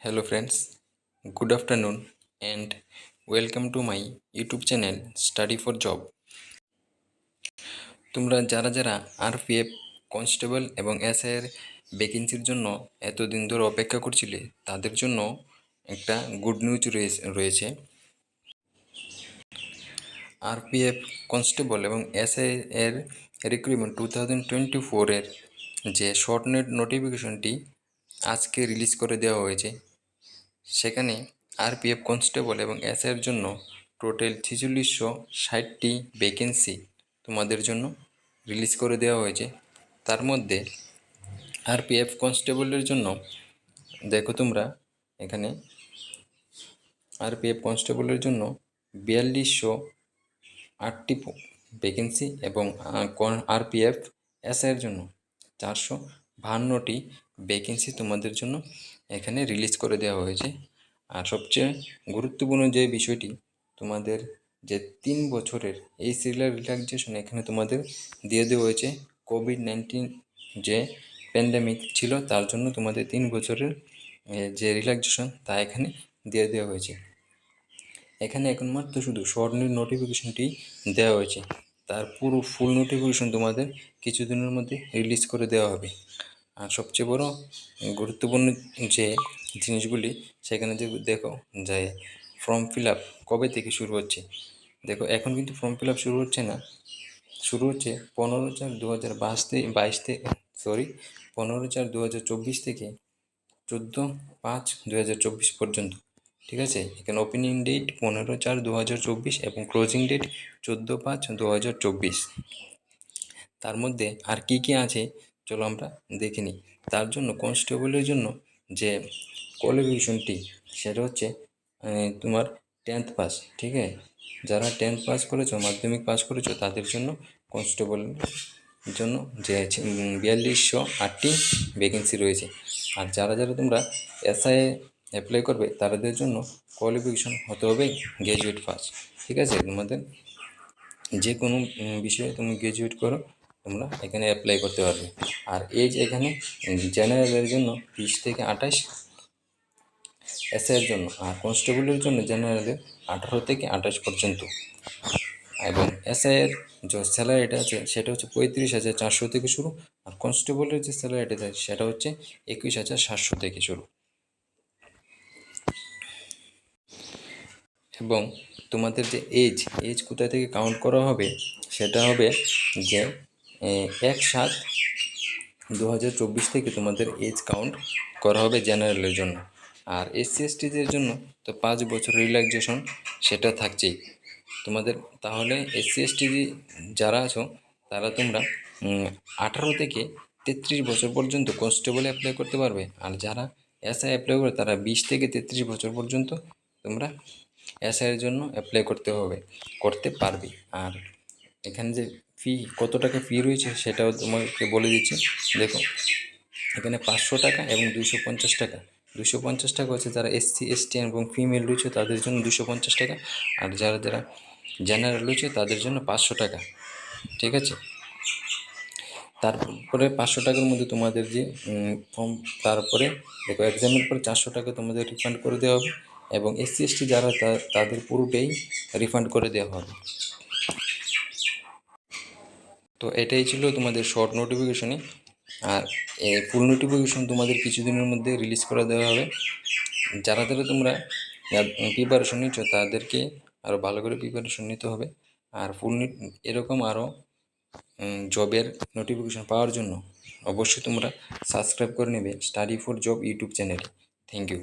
Hello friends, good afternoon and welcome to my YouTube channel Study for Job. তোমরা যারা যারা RPF constable এবং এসআইয়ের ভ্যাকেন্সির জন্য এতদিন ধরে অপেক্ষা করছিলে তাদের জন্য একটা গুড নিউজ রয়েছে আরপিএফ কনস্টেবল এবং এসআই এর রিক্রুটমেন্ট টু থাউজেন্ড টোয়েন্টি ফোরের যে শর্ট নেট নোটিফিকেশনটি আজকে রিলিজ করে দেওয়া হয়েছে। সেখানে আরপিএফ কনস্টেবল এবং এসআইয়ের জন্য টোটাল ছেচল্লিশশো ষাটটি ভ্যাকেন্সি তোমাদের জন্য রিলিজ করে দেওয়া হয়েছে। তার মধ্যে আরপিএফ কনস্টেবলের জন্য দেখো তোমরা, এখানে আরপিএফ কনস্টেবলের জন্য বিয়াল্লিশশো আটটি ভ্যাকেন্সি এবং আরপিএফ এসআইয়ের জন্য চারশো বাহান্নটি ভ্যাকেন্সি তোমাদের জন্য এখানে রিলিজ করে দেওয়া হয়েছে। আর সবচেয়ে গুরুত্বপূর্ণ যে বিষয়টি, তোমাদের যে তিন বছরের এই সিরিয়াল রিল্যাক্সেশন এখানে তোমাদের দিয়ে দেওয়া হয়েছে কোভিড নাইন্টিন যে প্যান্ডামিক ছিল তার জন্য তোমাদের তিন বছরের যে রিল্যাক্সেশন তা এখানে দিয়ে দেওয়া হয়েছে। এখানে এখন শুধু শর্ট নোটিফিকেশনটি দেওয়া হয়েছে। তার পুরো ফুল নোটিফিকেশন তোমাদের কিছুদিনের মধ্যে রিলিজ করে দেওয়া হবে। সবচেয়ে বড় গুরুত্বপূর্ণ যে জিনিসগুলি সেখানে যে দেখো যে ফর্ম ফিল আপ কবে থেকে শুরু হচ্ছে? দেখো, এখন কিন্তু ফর্ম ফিল আপ শুরু হচ্ছে না। শুরু হচ্ছে পনেরো চার দু হাজার বাইশ থেকে বাইশ থেকে সরি পনেরো চার দু হাজার চব্বিশ থেকে চোদ্দ পাঁচ দু হাজার চব্বিশ পর্যন্ত। ঠিক আছে? এখানে ওপেনিং ডেট পনেরো চার দু হাজার চব্বিশ এবং ক্লোজিং ডেট চোদ্দ পাঁচ দু হাজার চব্বিশ। তার মধ্যে আর কী কী আছে? চলো আমরা দেখে নিই। তার জন্য কনস্টেবলের জন্য যে কোয়ালিফিকেশনটি সেটা হচ্ছে তোমার টেন্থ পাস ঠিক আছে? যারা টেন্থ পাস করেছ, মাধ্যমিক পাস করেছ, তাদের জন্য কনস্টেবল জন্য যে বিয়াল্লিশশো আটটি ভ্যাকেন্সি রয়েছে। আর যারা যারা তোমরা এসআই অ্যাপ্লাই করবে তাদের জন্য কোয়ালিফিকেশন হতে হবে গ্র্যাজুয়েট পাস ঠিক আছে? তোমাদের যে কোনো বিষয়ে তুমি গ্র্যাজুয়েট করো তোমরা এখানে অ্যাপ্লাই করতে পারবে। আর এজ এখানে জেনারেলের জন্য বিশ থেকে আঠাশ এসআইয়ের জন্য আর কনস্টেবলের জন্য জেনারেলের আঠারো থেকে আঠাশ পর্যন্ত। এবং এসআইয়ের যে স্যালারিটা আছে, সেটা হচ্ছে পঁয়ত্রিশ হাজার চারশো থেকে শুরু আর কনস্টেবলের যে স্যালারিটা আছে, সেটা হচ্ছে একুশ হাজার সাতশো থেকে শুরু। এবং তোমাদের যে এজ এজ কোথা থেকে কাউন্ট করা হবে, সেটা হবে যে এক সাত দু থেকে তোমাদের এজ কাউন্ট করা হবে জেনারেলের জন্য। আর এসসি এসটিদের জন্য তো পাঁচ বছর রিল্যাক্সেশন সেটা থাকছেই। তোমাদের তাহলে এসসি এসটি যারা আছো, তারা তোমরা আঠারো থেকে তেত্রিশ বছর পর্যন্ত কনস্টেবলে অ্যাপ্লাই করতে পারবে। আর যারা এসআই অ্যাপ্লাই করে তারা বিশ থেকে তেত্রিশ বছর পর্যন্ত তোমরা এসআইয়ের জন্য অ্যাপ্লাই করতে হবে, করতে পারবে। আর এখানে যে ফি কত টাকা ফি রয়েছে সেটাও তোমাকে বলে দিচ্ছি। দেখো, এখানে পাঁচশো টাকা এবং দুশো পঞ্চাশ টাকা। দুশো পঞ্চাশ টাকা হচ্ছে যারা এসসি, এসটি এবং ফিমেল রয়েছে তাদের জন্য দুশো পঞ্চাশ টাকা। আর যারা যারা জেনারেল রয়েছে তাদের জন্য পাঁচশো টাকা। ঠিক আছে? তারপরে পাঁচশো টাকার মধ্যে তোমাদের যে ফর্ম তারপরে দেখো এক্সামের পরে চারশো টাকা তোমাদের রিফান্ড করে দেওয়া হবে। এবং এসসি, এসটি যারা তাদের পুরোটাই রিফান্ড করে দেওয়া হবে। তো এটাই ছিল তোমাদের শর্ট নোটিফিকেশনে আর ফুল নোটিফিকেশন তোমাদের কিছুদিনের মধ্যে রিলিজ করে দেওয়া হবে। যারা যারা তোমরা প্রিপারেশন নিচ্ছ, তাদেরকে আরও ভালো করে প্রিপারেশন নিতে হবে। আর ফুল এরকম আরও জবের নোটিফিকেশন পাওয়ার জন্য অবশ্যই তোমরা সাবস্ক্রাইব করে নেবে study for job YouTube channel thank you